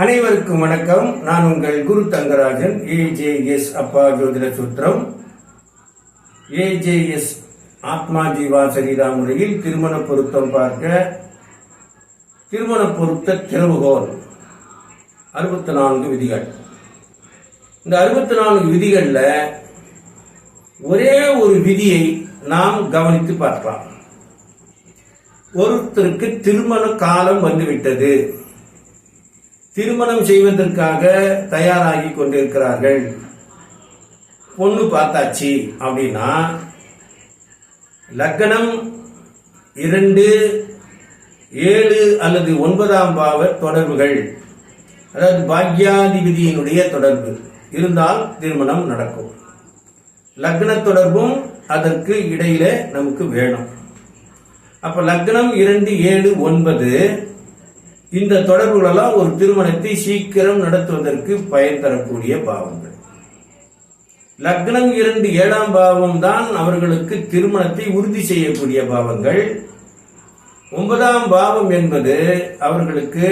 அனைவருக்கும் வணக்கம். நான் உங்கள் குரு தங்கராஜன் ஏஜேஎஸ் அப்பா ஜோதிட சுற்றம் ஏஜேஎஸ் ஆத்மா ஜீவா சரீரா முறையில் திருமண பொருத்தம் பார்க்க திருமண பொருத்த திறவுகோல் அறுபத்தி நான்கு விதிகள். இந்த அறுபத்தி நான்கு விதிகளில் ஒரே ஒரு விதியை நாம் கவனித்து பார்க்கலாம். ஒருத்தருக்கு திருமண காலம் வந்துவிட்டது. திருமணம் செய்வதற்காக தயாராகி கொண்டிருக்கிறார்கள். பொண்ணு பார்த்தாச்சு அப்படின்னா லக்னம் இரண்டு ஏழு அல்லது ஒன்பதாம் பாவ தொடர்புகள். அதாவது பாக்யாதிபதியினுடைய தொடர்பு. இருந்தால் திருமணம் நடக்கும். லக்ன தொடர்பும் அதற்கு இடையில நமக்கு வேணும். அப்ப லக்னம் இரண்டு ஏழு ஒன்பது இந்த தொடர்புகளெல்லாம் ஒரு திருமணத்தை சீக்கிரம் நடத்துவதற்கு பயன் தரக்கூடிய பாவங்கள். லக்னம் இரண்டு ஏழாம் பாவம் தான் அவர்களுக்கு திருமணத்தை உறுதி செய்யக்கூடிய பாவங்கள். ஒன்பதாம் பாவம் என்பது அவர்களுக்கு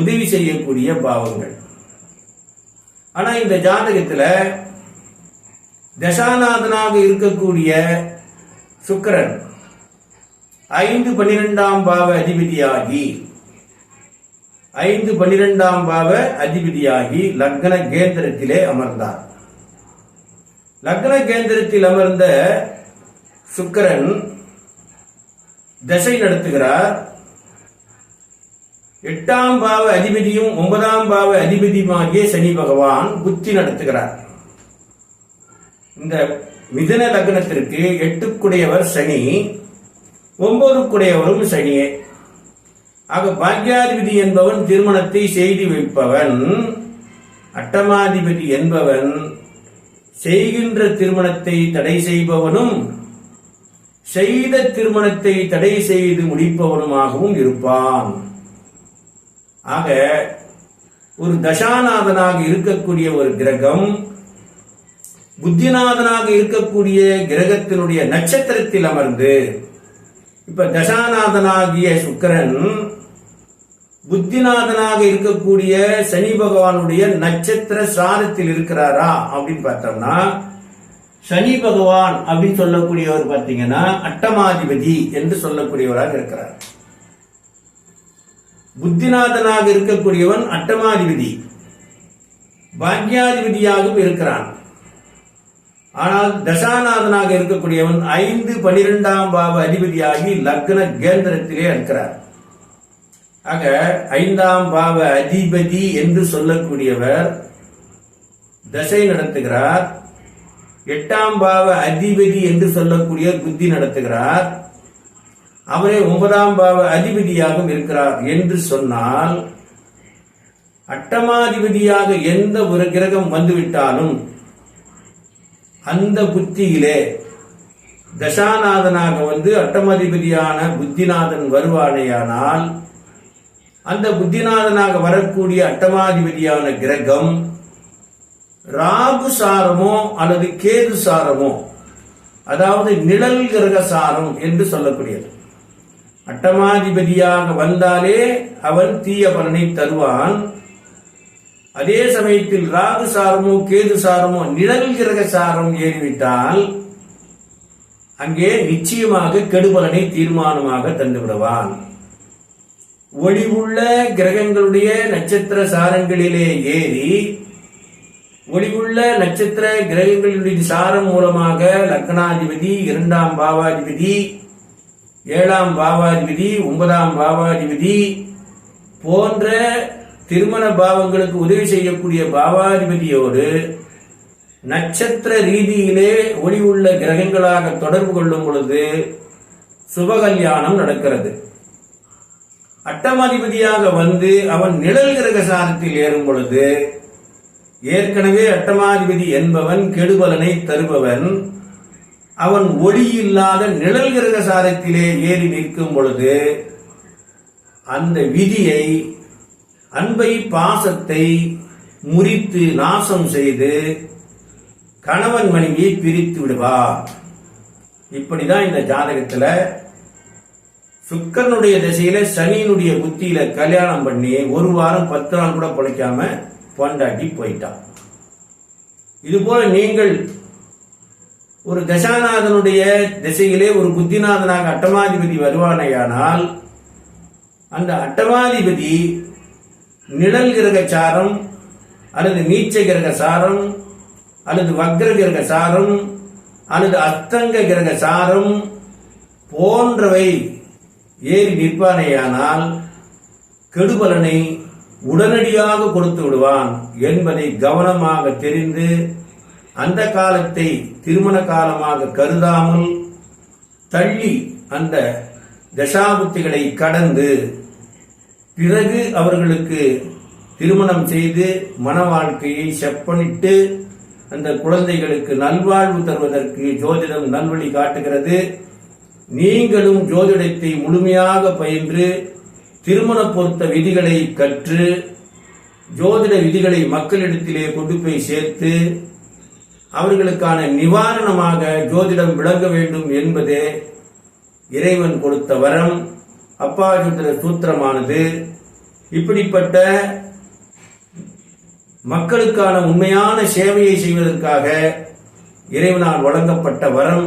உதவி செய்யக்கூடிய பாவங்கள். ஆனா இந்த ஜாதகத்தில் தசாநாதனாக இருக்கக்கூடிய சுக்கரன் ஐந்து பன்னிரெண்டாம் பாவ அதிபதியாகி ஐந்து பனிரெண்டாம் பாவ அதிபதியாகி லக்ன கேந்திரத்திலே அமர்ந்தார். லக்ன கேந்திரத்தில் அமர்ந்த சுக்கரன் தசை நடத்துகிறார். எட்டாம் பாவ அதிபதியும் ஒன்பதாம் பாவ அதிபதியுமாகிய சனி பகவான் புத்தி நடத்துகிறார். இந்த மிதுன லக்னத்திற்கு எட்டுக்குடையவர் சனி ஒன்பதுக்குடையவரும் சனியே. ஆக பாக்யாதிபதி என்பவன் திருமணத்தை செய்து வைப்பவன் அட்டமாதிபதி என்பவன் செய்கின்ற திருமணத்தை தடை செய்பவனும் செய்த திருமணத்தை தடை செய்து முடிப்பவனுமாகவும் இருப்பான். ஆக ஒரு தசாநாதனாக இருக்கக்கூடிய ஒரு கிரகம் புத்திநாதனாக இருக்கக்கூடிய கிரகத்தினுடைய நட்சத்திரத்தில் அமர்ந்து இப்ப தசாநாதனாகிய சுக்கரன் புத்திநாதனாக இருக்கக்கூடிய சனி பகவானுடைய நட்சத்திர சாரத்தில் இருக்கிறாரா அப்படின்னு பார்த்தோம்னா சனி பகவான் அப்படின்னு சொல்லக்கூடியவர் பார்த்தீங்கன்னா அட்டமாதிபதி என்று சொல்லக்கூடியவராக இருக்கிறார். புத்திநாதனாக இருக்கக்கூடியவன் அட்டமாதிபதி பாக்யாதிபதியாகவும் இருக்கிறான். ஆனால் தசாநாதனாக இருக்கக்கூடியவன் ஐந்து பனிரெண்டாம் பாவ அதிபதியாகி லக்ன கேந்திரத்திலே இருக்கிறார். ஆக ஐந்தாம் பாவ அதிபதி என்று சொல்லக்கூடியவர் தசை நடத்துகிறார். எட்டாம் பாவ அதிபதி என்று சொல்லக்கூடிய புத்தி நடத்துகிறார். அவரே ஒன்பதாம் பாவ அதிபதியாகவும் இருக்கிறார் என்று சொன்னால் அட்டமாதிபதியாக எந்த ஒரு கிரகம் வந்துவிட்டாலும் அந்த புத்தியிலே தசாநாதனாக வந்து அட்டமாதிபதியான புத்திநாதன் வருவானேயானால் அந்த புத்திநாதனாக வரக்கூடிய அட்டமாதிபதியான கிரகம் ராகு சாரமோ அல்லது கேது சாரமோ அதாவது நிழல் கிரக சாரம் என்று சொல்லக்கூடியது. அட்டமாதிபதியாக வந்தாலே அவன் தீய பலனை தருவான். அதே சமயத்தில் ராகு சாரமோ கேது சாரமோ நிழல் கிரக சாரம் ஏறிவிட்டால் அங்கே நிச்சயமாக கெடுபலனை தீர்மானமாக தந்துவிடுவான். ஒளிவுள்ள கிரகங்களுடைய நட்சத்திர சாரங்களிலே ஏறி ஒளிவுள்ள நட்சத்திர கிரகங்களுடைய சாரம் மூலமாக லக்னாதிபதி இரண்டாம் பாவாதிபதி ஏழாம் பாவாதிபதி ஒன்பதாம் பாவாதிபதி போன்ற திருமண பாவங்களுக்கு உதவி செய்யக்கூடிய பாவாதிபதியோடு நட்சத்திர ரீதியிலே ஒளி உள்ள கிரகங்களாக தொடர்பு கொள்ளும் பொழுது சுபகல்யாணம் நடக்கிறது. அட்டமாதிபதியாக வந்து அவன் நிழல் கிரக சாரத்தில் ஏறும் பொழுது ஏற்கனவே அட்டமாதிபதி என்பவன் கெடுபலனை தருபவன் அவன் ஒளி இல்லாத நிழல் கிரக சாரத்திலே ஏறி நிற்கும் பொழுது அந்த விதியை அன்பை பாசத்தை முறித்து நாசம் செய்து கணவன் மனைவியை பிரித்து விடுவார் இப்படிதான் இந்த ஜாதகத்தில் சுக்கரனுடைய திசையில சனியினுடைய புத்தியில கல்யாணம் பண்ணி ஒரு வாரம் பத்து நாள் கூட பிழைக்காம பொண்டாட்டி போயிட்டான் இது போல நீங்கள் ஒரு தசாநாதனுடைய திசையிலே ஒரு புத்திநாதனாக அட்டமாதிபதி வருவானையானால் அந்த அட்டமாதிபதி நிழல் கிரக சாரம் அல்லது நீச்ச கிரக சாரம் அல்லது வக்ர கிரக சாரம் அல்லது அஸ்தங்க கிரக சாரம் போன்றவை ஏறி நிற்பானேயானால் கெடுபலனை உடனடியாக கொடுத்து விடுவான் என்பதை கவனமாக தெரிந்து அந்த காலத்தை திருமண காலமாக கருதாமல் தள்ளி அந்த தசாபுத்திகளை கடந்து பிறகு அவர்களுக்கு திருமணம் செய்து மன வாழ்க்கையை செப்பனிட்டு அந்த குழந்தைகளுக்கு நல்வாழ்வு தருவதற்கு ஜோதிடம் நல்வழி காட்டுகிறது. நீங்களும் ஜோதிடத்தை முழுமையாக பயின்று திருமண பொருத்த விதிகளை கற்று ஜோதிட விதிகளை மக்களிடத்திலே கொண்டு போய் சேர்த்து அவர்களுக்கான நிவாரணமாக ஜோதிடம் விளங்க வேண்டும் என்பதே இறைவன் கொடுத்த வரம். அப்பாஜுத்திர சூத்திரமானது இப்படிப்பட்ட மக்களுக்கான உண்மையான சேவையை செய்வதற்காக இறைவனால் வழங்கப்பட்ட வரம்.